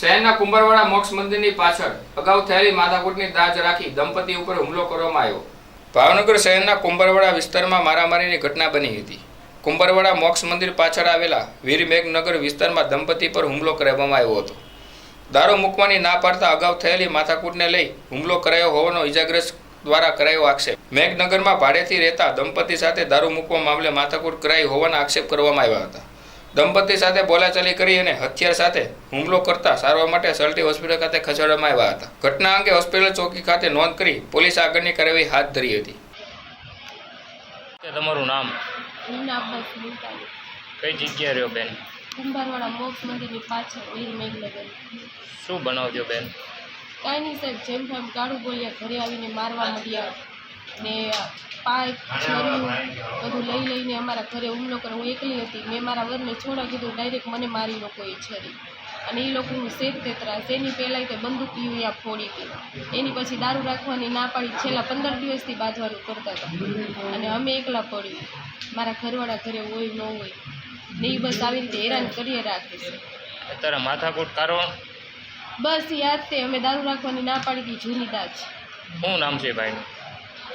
શહેરના કુંભારવાડા મોક્ષ મંદિરની પાછળ અગાઉ થયેલી માથાકૂટની દાજ રાખી દંપતી ઉપર હુમલો કરવામાં આવ્યો. ભાવનગર શહેરના કુંભારવાડા વિસ્તારમાં મારામારીની ઘટના બની હતી. કુંભારવાડા મોક્ષ મંદિર પાછળ આવેલા વીર મેઘનગર વિસ્તારમાં દંપતી પર હુમલો કરવામાં આવ્યો હતો. દારૂ મૂકવાની ના પાડતા અગાઉ થયેલી માથાકૂટને લઈ હુમલો કરાયો હોવાનો ઇજાગ્રસ્ત દ્વારા કરાયો આક્ષેપ. મેઘનગરમાં ભાડેથી રહેતા દંપતી સાથે દારૂ મૂકવા મામલે માથાકૂટ કરાઈ હોવાના આક્ષેપ કરવામાં આવ્યા હતા. દંપતી સાથે બોલાચાલી કરી અને હથિયાર સાથે હુમલો કરતા સારવાર માટે સલટી હોસ્પિટલ ખાતે ખસેડવામાં આવ્યા હતા. ઘટના અંગે હોસ્પિટલ ચોકી ખાતે નોંધ કરી પોલીસ આગળની કાર્યવાહી હાથ ધરી હતી. તમારું નામ? કઈ જગ્યા રહ્યો બેન? કુંભારવાડા મોક્ષ મંદિરની પાછળ વીર મેઘનગર. શું બનાવજો બેન? કાંઈ નહીં સાહેબ જેમ તેમ કાળું બોલ્યા ઘરે આવીને મારવા મળ્યા ને પાઇપ છરીયું બધું લઈ લઈને અમારા ઘરે હુમલો કરે હું એકલી હતી. મેં મારા વરને છોડા કીધું ડાયરેક્ટ મને મારી લોકો એ છરી અને એ લોકોનું શેત તેતરા એની પહેલાંય તે બંદૂક અહીંયા ફોડી હતી. એની પછી દારૂ રાખવાની ના પાડી છેલ્લા પંદર દિવસથી બાંધવાનું કરતા હતા. અને અમે એકલા પડ્યું મારા ઘરવાળા ઘરે હોય ન હોય ને એ બસ આવી રીતે હેરાન કરીએ રાખે છે. અત્યારે માથાકૂટ કારણ બસ યાદ તે અમે દારૂ રાખવાની ના પાડી હતી જૂની દાજ. શું નામ છે ભાઈ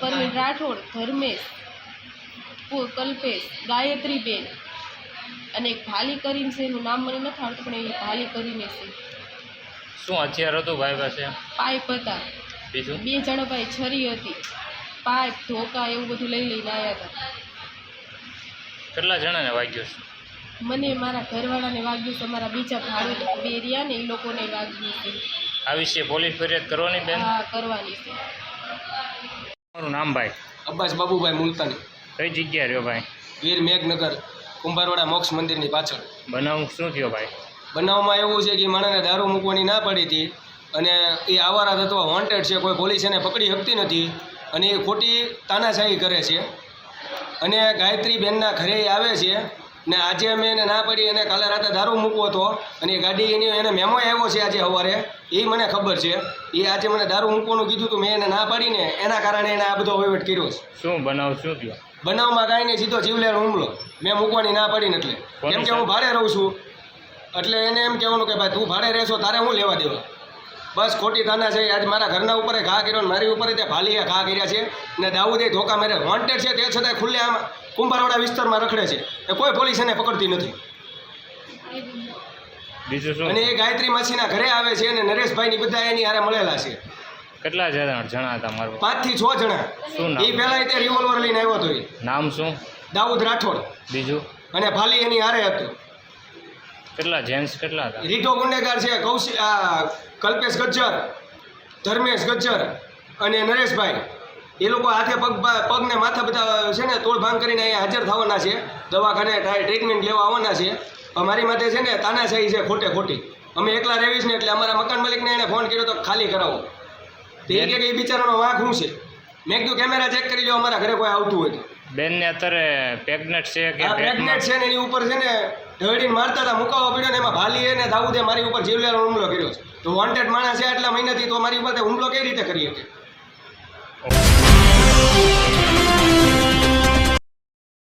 પરવીન રાઠોડ ધર્મેશ કલ્પેશ ગાયત્રીબેન અને એક ભાલી કરીને છે એનું નામ મને નથી આવડતું પણ એ ભાલી કરીને છે. શું હથિયાર હતું ભાઈ પાસે પાઇપ હતા. બીજું? બે જણા ભાઈ છરી હતી. પાઇપ ધોકા એવું બધું લઈ લઈને આવ્યા હતા. કેટલા જણાને વાગ્યું છે? મને મારા ઘરવાળાને વાગ્યું છે મારા બીજા ભાડુ બે રહ્યા ને એ લોકોને વાગ્યું છે. આ વિશે પોલીસ ફરિયાદ કરવાની બેન? હા કરવાની છે. તમારું નામ ભાઈ? અબ્બાસ બાબુભાઈ મુલતાની. કઈ જગ્યાએ રહ્યો ભાઈ? વીર મેઘનગર કુંભારવાડા મોક્ષ મંદિરની પાછળ. બનાવ શું થયો ભાઈ? બનાવમાં એવું છે કે માણસને દારૂ મૂકવાની ના પડી હતી અને એ આવારા તત્વ વોન્ટેડ છે કોઈ પોલીસ એને પકડી શકતી નથી અને એ ખોટી તાનાશાહી કરે છે. અને ગાયત્રી બેનના ઘરે આવે છે ને આજે અમે એને ના પડી અને કાલે રાતે દારૂ મૂકવો હતો અને એ ગાડી એની એને મેમો આવ્યો છે આજે સવારે. એ મને ખબર છે. એ આજે મને દારૂ મૂકવાનું કીધું હતું મેં એને ના પાડીને એના કારણે એને આ બધો વહીવટ કર્યો છે. શું બનાવ શું થયો? બનાવમાં કાંઈ નહીં સીધો જીવલેણ હુમલો. મેં મૂકવાની ના પાડીને એટલે. કેમ કે હું ભાડે રહું છું. એટલે એને એમ કહેવાનું કે ભાઈ તું ભાડે રહેશો તારે હું લેવા દેવા? બસ ખોટી તાના છે. આજ મારા ઘરના ઉપર ઘા કર્યો મારી ઉપર તે ભાલીએ ઘા કર્યા છે. ને દાઉદે ધોકા મારે વોન્ટેડ છે તે છતાંય ખુલ્લે આમ. કુંભારવાડા વિસ્તારમાં રખડે છે એ કોઈ પોલીસ એને પકડતી નથી. અને એ ગાયત્રી માસીના ઘરે આવે છે અને નરેશભાઈની બધા એની હારે મળેલા છે. કેટલા જણા હતા મારું? પાંચથી છ જણા. શું એ પહેલાં તે રિવોલ્વર લઈને આવ્યો હતો નામ શું? દાઉદ રાઠોડ. બીજું? અને ભાલી એની હારે હતું. કેટલા જેન્ટ્સ કેટલા હતા? રીટો ગુંડેગાર છે કૌશિક કલ્પેશ ગજ્જર ધર્મેશ ગજ્જર અને નરેશભાઈ. એ લોકો હાથે પગ પગને માથા બધા છે ને તોડભાંગ કરીને અહીંયા હાજર થવાના છે. દવાખાને ટ્રીટમેન્ટ લેવા આવવાના છે. અમારી માટે છે ને તાનાશાહી છે ખોટે ખોટી. અમે એકલા રહેવીશ ને એટલે અમારા મકાન માલિકને એને ફોન કર્યો તો ખાલી કરાવો. તો એ કે એ બિચારાનો વાંક શું છે? મેં કીધું કેમેરા ચેક કરી લો અમારા ઘરે કોઈ આવતું હોય બેનને અત્યારે પ્રેગ્નેટ છે કે પ્રેગ્નેટ છે ને એની ઉપર છે ને ઢળીને મારતા હતા મુકાવો પડ્યો ને એમાં ભાલી એને દાઉદ એ મારી ઉપર જીવલેવાનો હુમલો કર્યો છે. તો વોન્ટેડ માણસ છે આટલા મહિનાથી તો મારી ઉપર હુમલો કઈ રીતે કરી શકે? Yeah.